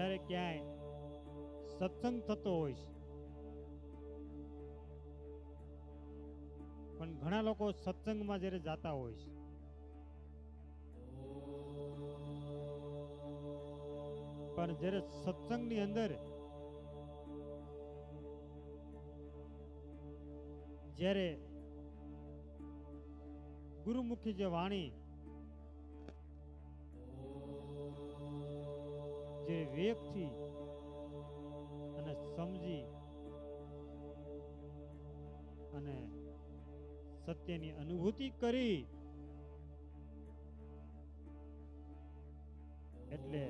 જ્યારે ક્યાંય સત્સંગ થતો હોય છે. પણ ઘણા લોકો સત્સંગમાં જ્યારે જાતા હોય છે. પણ જ્યારે સત્સંગની અંદર જ્યારે ગુરુમુખી જે વાણી વિવેકથી અને સમજી અને સત્યની અનુભૂતિ કરી. એટલે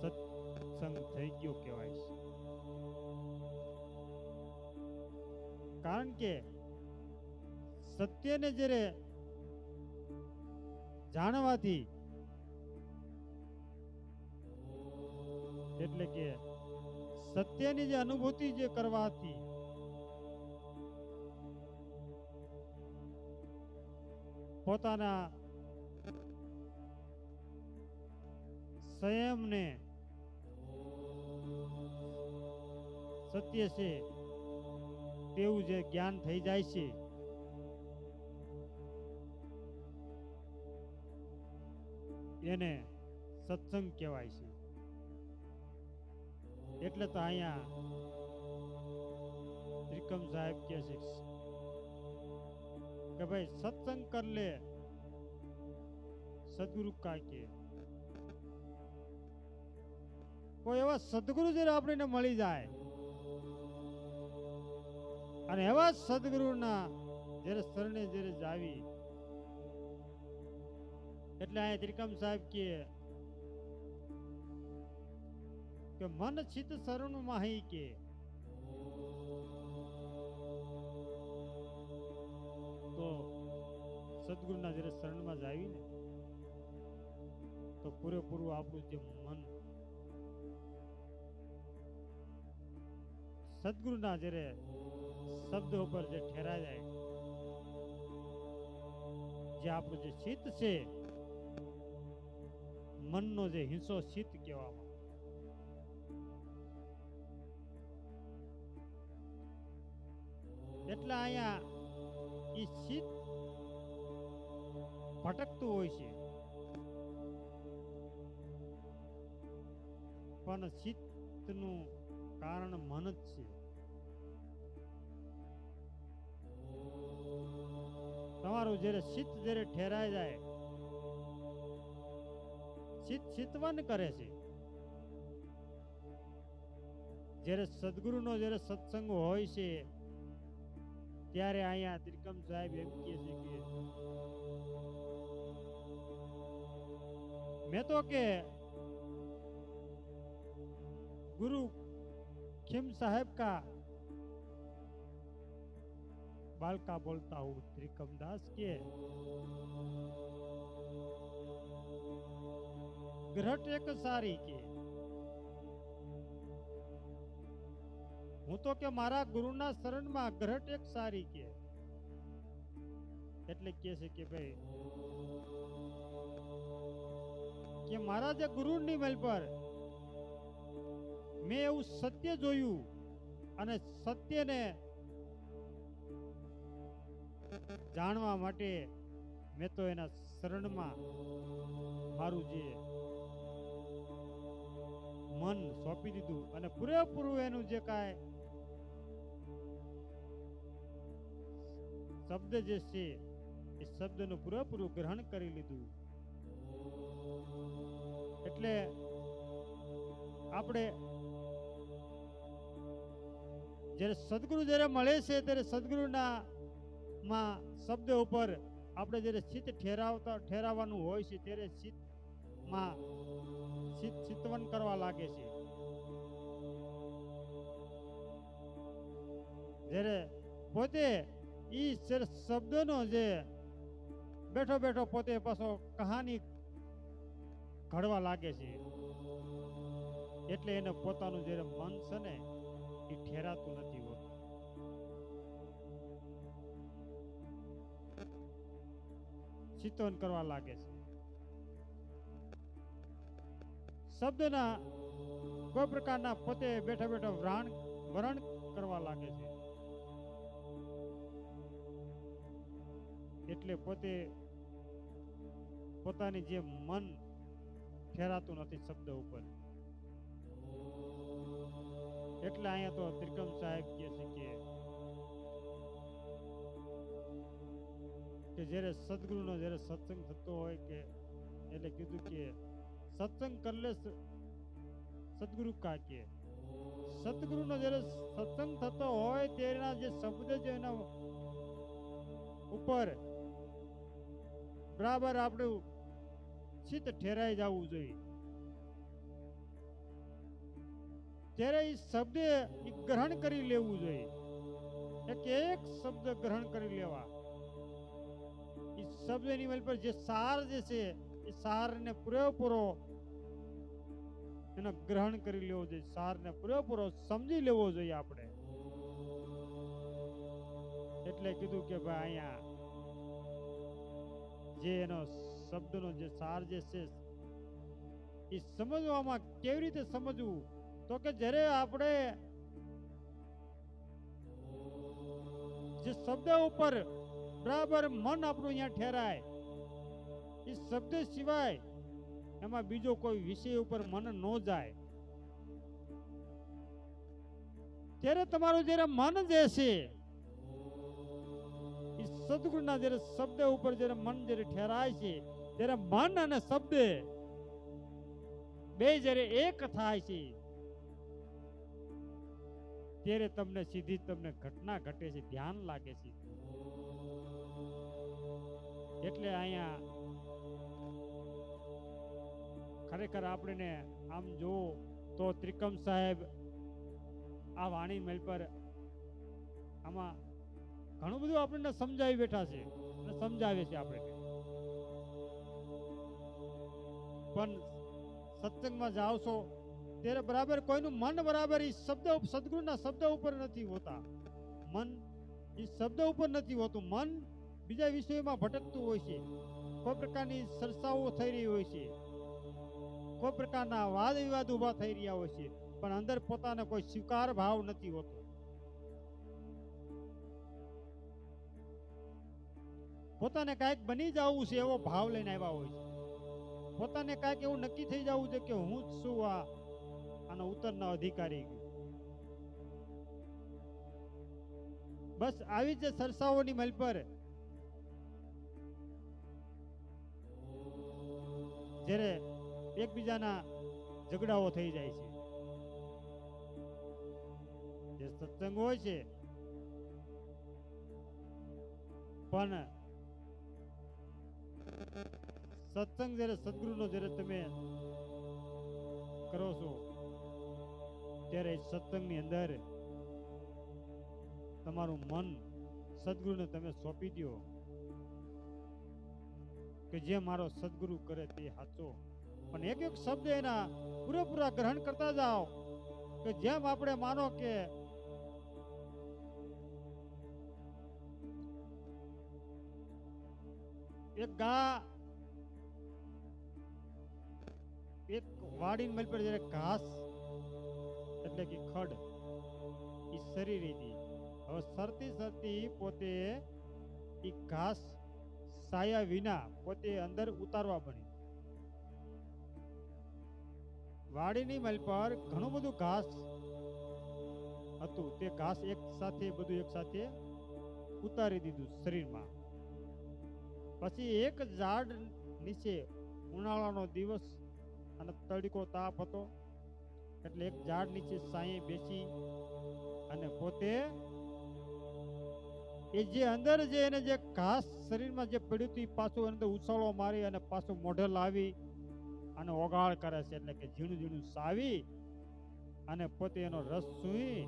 સત્સંગ થઈ ગયો કહેવાય છે. કારણ કે સત્યને જ્યારે જાણવાથી એટલે કે સત્યની જે અનુભૂતિ જે કરવાથી પોતાના સંયમને સત્ય છે તેવું જે જ્ઞાન થઈ જાય છે. એને સત્સંગ કહેવાય છે. એટલે તો અહીંયા ત્રિકમ સાહેબ કે છે કે ભાઈ સત્સંગ કર લે, સદગુરુ કા કોઈ એવા સદગુરુ જયારે આપણને મળી જાય, અને એવા સદગુરુના જ્યારે શરણે જ્યારે જાવી, એટલે અહીંયા ત્રિકમ સાહેબ કે કે મન ચિત શરણ માહી કે. તો સદગુરુના જ્યારે શરણમાં જ આવીને તો પૂરેપૂરું આપણું જે મન સદગુરુના જ્યારે શબ્દ ઉપર જે ઠેરાઈ જાય જે આપણું જે ચિત્ત છે, મનનો જે હિંસો ચિત્ત કહેવામાં અહીંયા એ શીત ભટકતું હોય છે. પણ શીતનું કારણ મન જ છે. તમારું જ્યારે શીત જ્યારે ઠેરાઈ જાય, શીત શીતવન કરે છે. જ્યારે સદગુરુનો જ્યારે સત્સંગ હોય છે ત્યારે અહીંયા ત્રિકમ સાહેબ એમ કહે છે કે મેં તો કે गुरु खिम साहब का बाल का बोलता हूँ त्रिकम दास के ગ્રહટ એક સારી કે હું તો કે મારા ગુરુના શરણમાં ગ્રહટ એક સારી કે. એટલે કે છે કે ભાઈ, કે મારા જે ગુરુની મેલ પર મેં એવું સત્ય જોયું અને સત્યને જાણવા માટે મેં તો એના શરણમાં મારું જે મન સોંપી દીધું અને પૂરેપૂરું એનું જે કાંઈ શબ્દ જે છે, એ શબ્દનું પૂરેપૂરું ગ્રહણ કરી લીધું. એટલે આપણે જ્યારે સદગુરુ જ્યારે મળે છે, ત્યારે સદગુરુના માં શબ્દ ઉપર આપણે જ્યારે ચિત્ત ઠેરાવતા, ઠેરાવવાનું હોય છે, ત્યારે ચિત્તમાં ચિત્ત ચિત્તવન કરવા લાગે છે. જ્યારે પોતે જ્યારે શબ્દનો જે બેઠો બેઠો પોતે પાછો કહાની ઘડવા લાગે છે. એટલે એને પોતાનું જ્યારે મન છે ને એ ઠેરાતું નથી હોતું. ચિંતન કરવા લાગે છે. શબ્દના કોઈ પ્રકારના પોતે બેઠા બેઠા વ્રાણ, વરણ કરવા લાગે છે. એટલે પોતે પોતાની જે મન ઠેરાતું નથી શબ્દ ઉપર. એટલે અહીંયા તો ત્રિકમ સાહેબ કહે છે કે કે જ્યારે સદગુરુનો જ્યારે સત્સંગ થતો હોય કે એટલે કીધું કે સત્સંગ કરલે સ- સદગુરુ કા કે સદગુરુનો જ્યારે સત્સંગ થતો હોય તેના જે શબ્દ છે એના ઉપર બરાબર આપણું ચિત્ત ઠેરાઈ જવું જોઈએ. ત્યારે એ શબ્દ એ ગ્રહણ કરી લેવું જોઈએ. એક એક શબ્દ ગ્રહણ કરી લેવા. એ શબ્દની મેલ પર જે સાર જે છે, એ સારને પૂરેપૂરો એનો ગ્રહણ કરી લેવો જોઈએ. સારને પૂરેપૂરો સમજી લેવો જોઈએ આપણે. એટલે કીધું કે ભાઈ અહીંયા જે એનો શબ્દનો જે સાર જે છે, એ સમજવામાં કેવી રીતે સમજવું? તો કે જ્યારે આપણે જે શબ્દ ઉપર બરાબર મન આપણું અહીંયા ઠેરાય, એ શબ્દ સિવાય એમાં બીજો કોઈ વિષય ઉપર મન ન જાય. ત્યારે તમારું જ્યારે મન જે છે સદગુરુના જ્યારે શબ્દ ઉપર જ્યારે મન જ્યારે ઠેરાય છે, ત્યારે મન અને શબ્દ બે જ્યારે એક થાય છે, ત્યારે તમને સીધી તમને ઘટના ઘટે છે, ધ્યાન લાગે છે. એટલે અહીંયા ખરેખર આપણને આમ જો તો ત્રિકમ સાહેબ આ વાણી મેલ પર આમાં ઘણું બધું આપણને સમજાવી બેઠા છે અને સમજાવે છે આપણે. પણ સત્સંગમાં છો, ત્યારે બરાબર કોઈનું મન બરાબર એ શબ્દ સદગુરુના શબ્દ ઉપર નથી હોતા. મન એ શબ્દ ઉપર નથી હોતું. મન બીજા વિષયોમાં ભટકતું હોય છે. કોઈ પ્રકારની ચર્ચાઓ થઈ રહી હોય છે. કોઈ પ્રકારના વાદ વિવાદ ઊભા થઈ રહ્યા હોય છે. પણ અંદર પોતાને કોઈ સ્વીકાર ભાવ નથી હોતો. પોતાને કાંઈક બની જવું છે એવો ભાવ લઈને આવ્યા હોય છે. પોતાને કાંઈક એવું નક્કી થઈ જવું છે કે હું જ છું આ, આનો ઉત્તરના અધિકારી. બસ આવી જ સરસાઓની મલ પર જ્યારે એકબીજાના ઝઘડાઓ થઈ જાય છે. જે સત્સંગ હોય છે. પણ સત્સંગ જ્યારે સદગુરુનો જ્યારે તમે કરો છો, ત્યારે સત્સંગની અંદર તમારું મન સદગુરુને તમે સોંપી દો કે જે મારો સદગુરુ કરે તે સાચો. પણ એક એક શબ્દ એના પૂરેપૂરા ગ્રહણ કરતા જાઓ કે જેમ આપણે માનો કે એક ગા, એક વાડીની મળી પર જ્યારે ઘાસ, એટલે કે ખડ એ શરીર હતી હવે સરતી સરતી પોતે એ ઘાસ સાયા વિના પોતે અંદર ઉતારવા બની. વાડીની મલ પર ઘણું બધું ઘાસ હતું. તે ઘાસ એક સાથે, બધું એક સાથે ઉતારી દીધું શરીરમાં. પછી એક ઝાડ નીચે ઉનાળાનો દિવસ અને તડકો તાપ હતો. એટલે એક ઝાડ નીચે સાંયે બેસી અને પોતે એ જે અંદર જે એને જે ઘાસ શરીરમાં જે પડ્યું હતું પાછું અંદર ઉછાળો મારી અને પાછું મોઢે લાવી અને ઓગાળ કરે છે. એટલે કે ઝીણું ઝીણું સાવી અને પોતે એનો રસ સૂઈ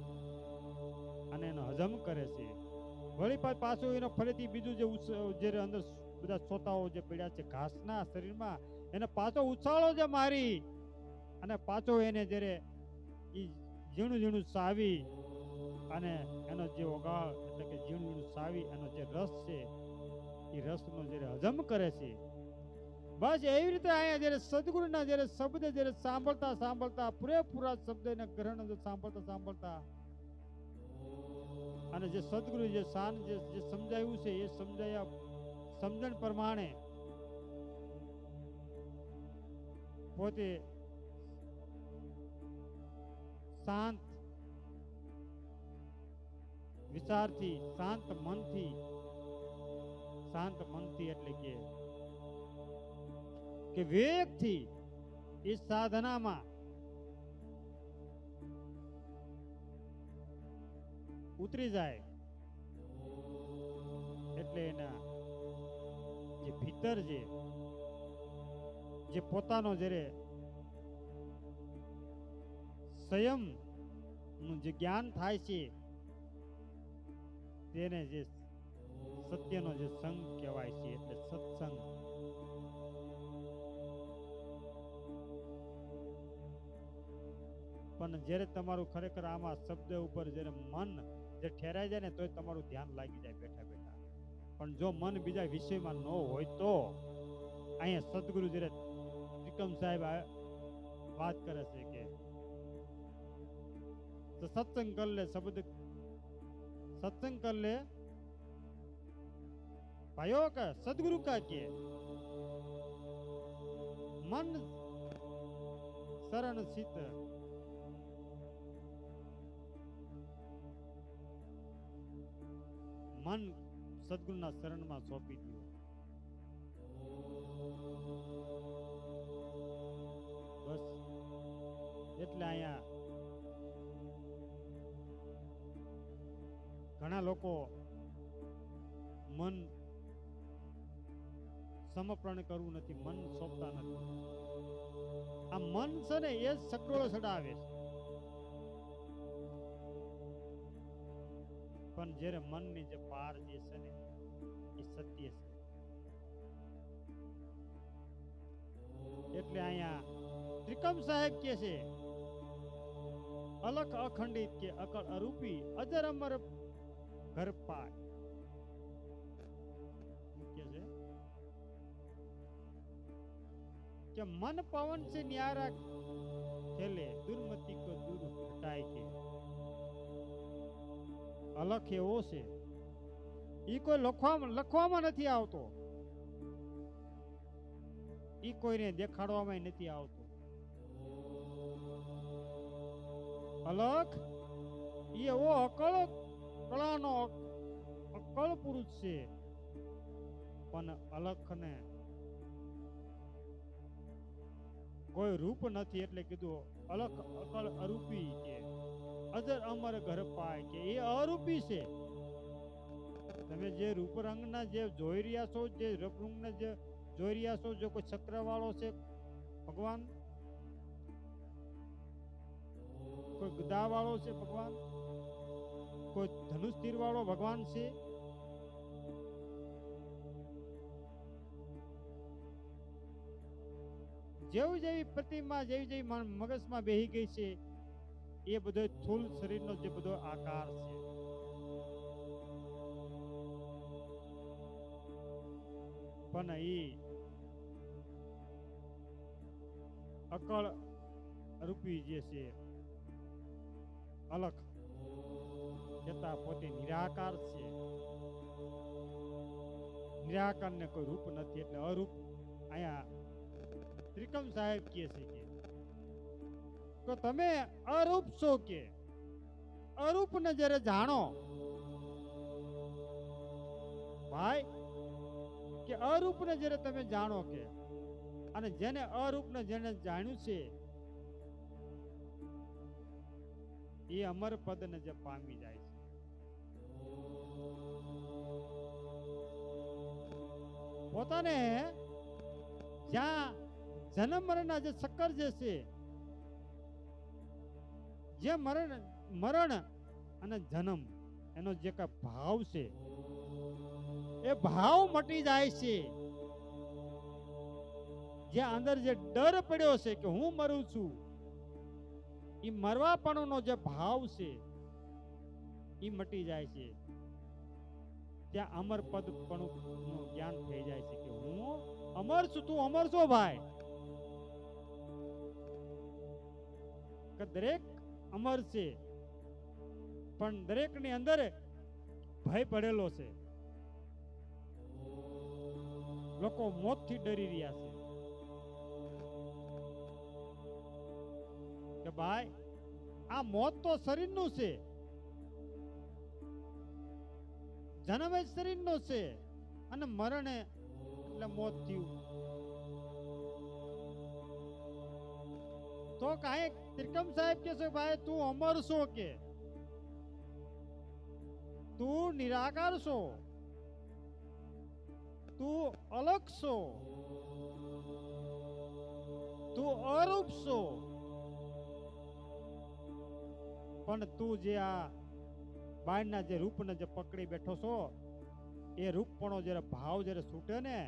અને એનો હજમ કરે છે. વળી પાછું એનો ફરીથી બીજું જે જે અંદર બધા સોતાઓ જે પડ્યા છે, ઘાસના શરીરમાં, એને પાછો ઉછાળો જે મારી અને પાછો એને જ્યારે એ ઝીણું ઝીણું સાવી અને એનો જે ઓગાળ એટલે કે ઝીણું ઝીણું સાવી એનો જે રસ છે એ રસનો જ્યારે હજમ કરે છે, બસ એવી રીતે અહીંયા જ્યારે સદગુરુના જ્યારે શબ્દ જ્યારે સાંભળતા સાંભળતા પૂરેપૂરા શબ્દને ગ્રહણ સાંભળતા સાંભળતા અને જે સદગુરુ જે જે જે સમજાયું છે, એ સમજાયા સમજણ પ્રમાણે પોતે શાંત વિચારથી, શાંત મનથી શાંત મનથી એટલે કે કે વિવેકથી એ સાધનામાં ઉતરી જાય. એટલે એના ભીતર જે જે પોતાનો જ્યારે સંયમનું જે જ્ઞાન થાય છે, તેને જે સત્યનો જે સંગ કહેવાય છે, એટલે સત્સંગ. પણ જ્યારે તમારું ખરેખર આમાં શબ્દ ઉપર જ્યારે મન જે ઠેરાઈ જાય ને, તોય તમારું ધ્યાન લાગી જાય બેઠા. પણ જો મન બીજા વિષયમાં ન હોય તો અહીંયા સદગુરુ જ્યારે વિક્રમ સાહેબ વાત કરે છે કે તો સત્સંગ કર શબ્દ સત્સંગ કર લે ભાઈઓ કા સદગુરુ કા કે? મન શરણ સિત મન સદગુરુના શરણમાં સોંપી દો બસ, એટલે અહીંયા ઘણા લોકો મન સમર્પણ કરવું નથી, મન સોંપતા નથી. આ મન છે ને, એ સકડોળો સડાવે છે. પણ જ્યારે મનની જે પાર જે છે ને સત્ય છે એટલે અહીંયા ત્રિકમ સાહેબ કે છે અલખ અખંડિત કે અકળ અરૂપી અજર અમર ઘર પાક કે છે કે મન પવન છે ન્યારા ખેલે દુર્મતિ કો દૂર હટાય કે અલખ એવો છે ઈ કોઈ લખવામાં લખવામાં નથી આવતો. એ કોઈને દેખાડવામાં નથી આવતો. અલખ? એ એવો અકળ કળાનો અકળ પુરુષ છે. પણ અલખને કોઈ રૂપ નથી એટલે કીધું, અલખ અકળ અરૂપી કે અજર અમર ઘર પાય કે એ અરૂપી છે. તમે જે રૂપરંગના જે જોઈ રહ્યા છો, જે રંગના જે જોઈ રહ્યા છો, જો કોઈ ચક્રવાળો છે, ભગવાન? કોઈ ગદા વાળો છે, ભગવાન? કોઈ ધનુષ તીર વાળો ભગવાન છે? જેવી જેવી પ્રતિમા, જેવી જેવી મગજમાં બેહી ગઈ છે, એ બધો થૂલ શરીરનો જે બધો આકાર છે. પણ એ અકળ રૂપી જે છે, અલખ છતાં પોતે નિરાકાર છે. નિરાકાર ને કોઈ રૂપ નથી, એટલે અરૂપ અહીંયા ત્રિકમ સાહેબ કહે છે કે, તો તમે અરૂપ છો કે? અરૂપ ને જ્યારે જાણો, ભાઈ કે અરૂપને જ્યારે તમે જાણો કે, અને જેને અરૂપને જેને જાણ્યું છે, એ અમર પદને જે પામી જાય છે. પોતાને જ્યાં જન્મ મરણના જે ચક્કર જે છે, જે મરણ મરણ અને જન્મ, એનો જે કાંઈ ભાવ છે એ ભાવ મટી જાય છે. જે અંદર જે ડર પડ્યો છે કે હું મરું છું એ મરવાપણુનો જે ભાવ છે એ મટી જાય છે. ત્યાં અમર પદ પણ જ્ઞાન થઈ જાય છે કે હું અમર છું, તું અમર છો ભાઈ. કે દરેક અમર છે, પણ દરેકની અંદર ભય પડેલો છે. લોકો મોતથી ડરી રહ્યા છે. કે ભાઈ, આ મોત તો શરીરનું છે. જન્મ જ શરીરનો છે અને મરણ એટલે મોત થયું. તો કાંઈ ત્રિકમ સાહેબ કે છે, ભાઈ, તું અમર છો કે? તું નિરાકાર છો? તું અલગ છો. તું અરૂપ છો. પણ તું જે આ બાયના જે રૂપને જે પકડી બેઠો છો, એ રૂપપણો જ્યારે ભાવ જ્યારે છૂટે ને,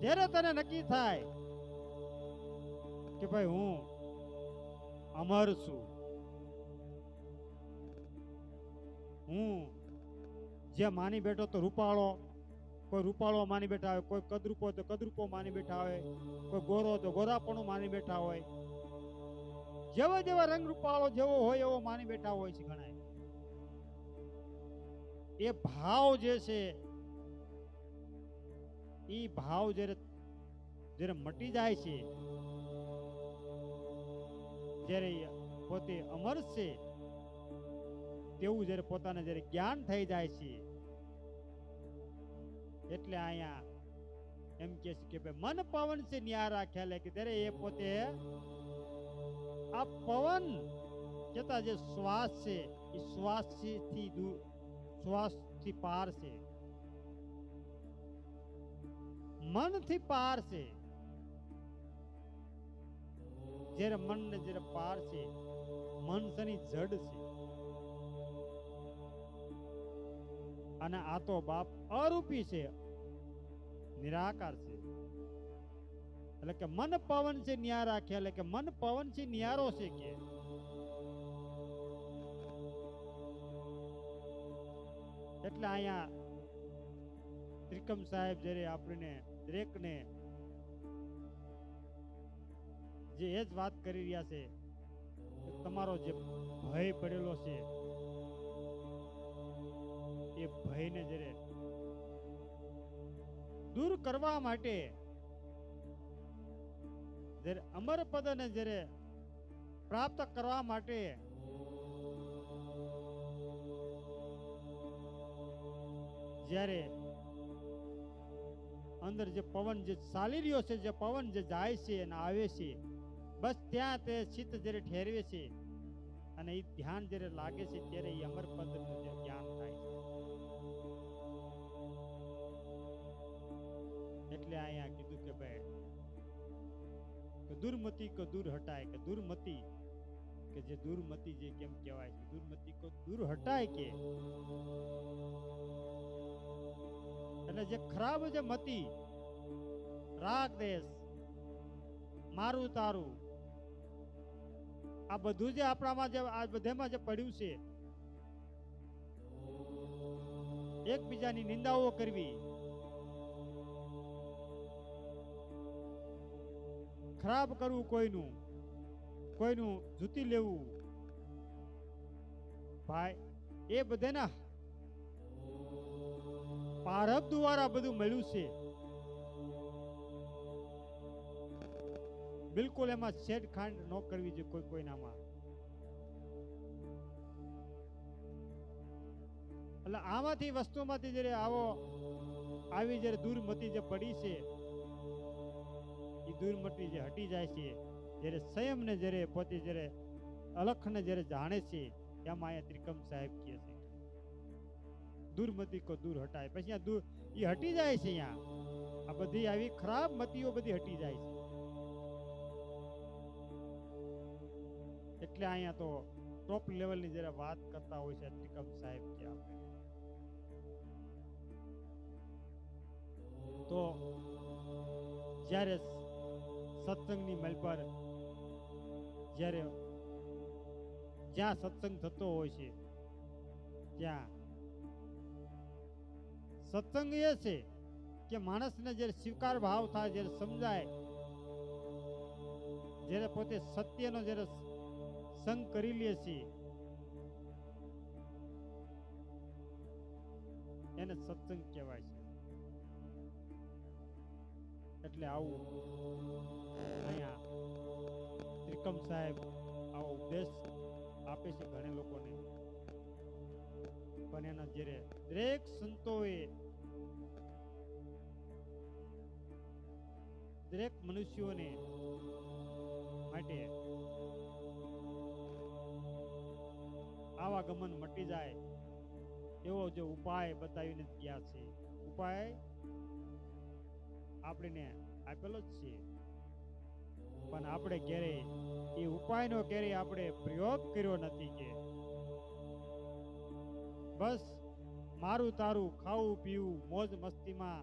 ત્યારે તને નક્કી થાય કે ભાઈ હું અમર છું. હું જે માની બેઠો તો રૂપાળો, કોઈ રૂપાળો માની બેઠા હોય, કોઈ કદરૂપો તો કદરૂપો માની બેઠા હોય, કોઈ ગોરો તો ગોરાપણું માની બેઠા હોય. જેવો જેવા રંગ રૂપાળો જેવો હોય એવો માની બેઠા હોય છે ઘણા એ ભાવ જે છે એ ભાવ જ્યારે જ્યારે મટી જાય છે, જ્યારે પોતે અમર છે, તેવું જ્યારે પોતાને જ્યારે જ્ઞાન થઈ જાય છે એટલે અહીંયા એમ કે છે કે ભાઈ, મન પવન છે ન્યારા ખ્યાલે કે ત્યારે એ પોતે આ પવન જતા જે શ્વાસ છે, એ શ્વાસથી દૂર શ્વાસથી પાર છે. મનથી પાર છે. જ્યારે મનને જ્યારે પાર છે, મન શની જડ છે? અને આ તો બાપ અરૂપી છે. નિરાકાર છે. એટલે કે મન પવન છે ન્યા રાખે, એટલે કે મન પવન છે ન્યારો છે કે. એટલે અહીંયા ત્રિકમ સાહેબ જ્યારે આપણને દરેકને જે એ જ વાત કરી રહ્યા છે, તમારો જે ભય પડેલો છે, એ ભયને જ્યારે દૂર કરવા માટે જ્યારે અમર પદને જ્યારે પ્રાપ્ત કરવા માટે જ્યારે અંદર જે પવન જે ચાલી રહ્યો છે, જે પવન જે જાય છે અને આવે છે, બસ ત્યાં તે ચિત્ત જ્યારે ઠેરવે છે અને એ ધ્યાન જ્યારે લાગે છે, ત્યારે એ અમર પદનું એટલે અહીંયા કીધું કે ભાઈ, કે દુર્મતી કો દૂર હટાય, કે દુર્મતી, કે જે દુર્મતી જે કેમ કહેવાય છે, દુર્મતી કો દૂર હટાય કે? એટલે જે ખરાબ જે મતી, રાગ દેશ, મારું તારું, આ બધું જે આપણામાં જે, આ બધામાં જે પડ્યું છે, એકબીજાની નિંદાઓ કરવી ખરાબ કરવું કોઈનું કોઈનું જૂતી લેવું. ભાઈ, એ બધાના પારબ દ્વારા બધું મળ્યું છે. બિલકુલ એમાં છેડખાંડ ન કરવી જોઈએ કોઈ કોઈનામાં. એટલે આમાંથી વસ્તુમાંથી જ્યારે આવો, આવી જ્યારે દૂરમતી જે પડી છે એ દૂરમતી જે હટી જાય છે, જ્યારે સંયમને જ્યારે પોતે જ્યારે અલખને જ્યારે જાણે છે, એમાં અહીંયા ત્રિકમ સાહેબ કહે છે. દુર્મતિ કો દૂર હટાય. પછી દૂર એ હટી જાય છે અહીંયા. આ બધી આવી ખરાબ મતીઓ બધી હટી જાય છે. એટલે અહીંયા તો ટોપ લેવલની જ્યારે વાત કરતા હોય છે, ત્રિકમ સાહેબ કે આપણે. તો જ્યારે સત્સંગની મલ પર જ્યારે જ્યાં સત્સંગ થતો હોય છે, ત્યાં. સત્સંગ એ છે કે માણસને જ્યારે સ્વીકાર ભાવ થાય, જ્યારે સમજાય, જ્યારે પોતે સત્યનો જ્યારે સંગ કરી લે છે, એને સત્સંગ કહેવાય છે. એટલે આવું અહીંયા. ત્રિકમ સાહેબ આવો ઉપદેશ આપે છે ઘણા લોકોને. પણ એના જ્યારે દરેક સંતોએ દરેક મનુષ્યોને માટે આવાગમન મટી જાય એવો જે ઉપાય બતાવીને ગયા છે. ઉપાય આપણને આપેલો જ છે. પણ આપણે ક્યારે એ ઉપાયનો ક્યારે આપણે પ્રયોગ કર્યો નથી કે. બસ મારું તારું ખાવું, પીવું, મોજ મસ્તીમાં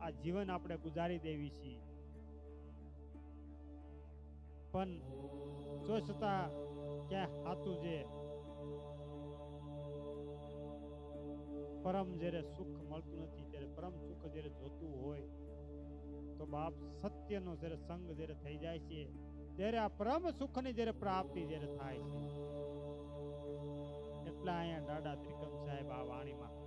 આ જીવન આપણે ગુજારી દેવી છીએ પણ જો છતાં ક્યાં હાથું જે પરમ જ્યારે સુખ મળતું નથી, ત્યારે પરમ સુખ જ્યારે જોતું હોય તો બાપ સત્યનો જ્યારે સંગ જ્યારે થઈ જાય છે, ત્યારે આ પરમ સુખની જ્યારે પ્રાપ્તિ જ્યારે થાય છે. એટલા અહીંયા દાદા ત્રિકમ સાહેબ આ વાણીમાં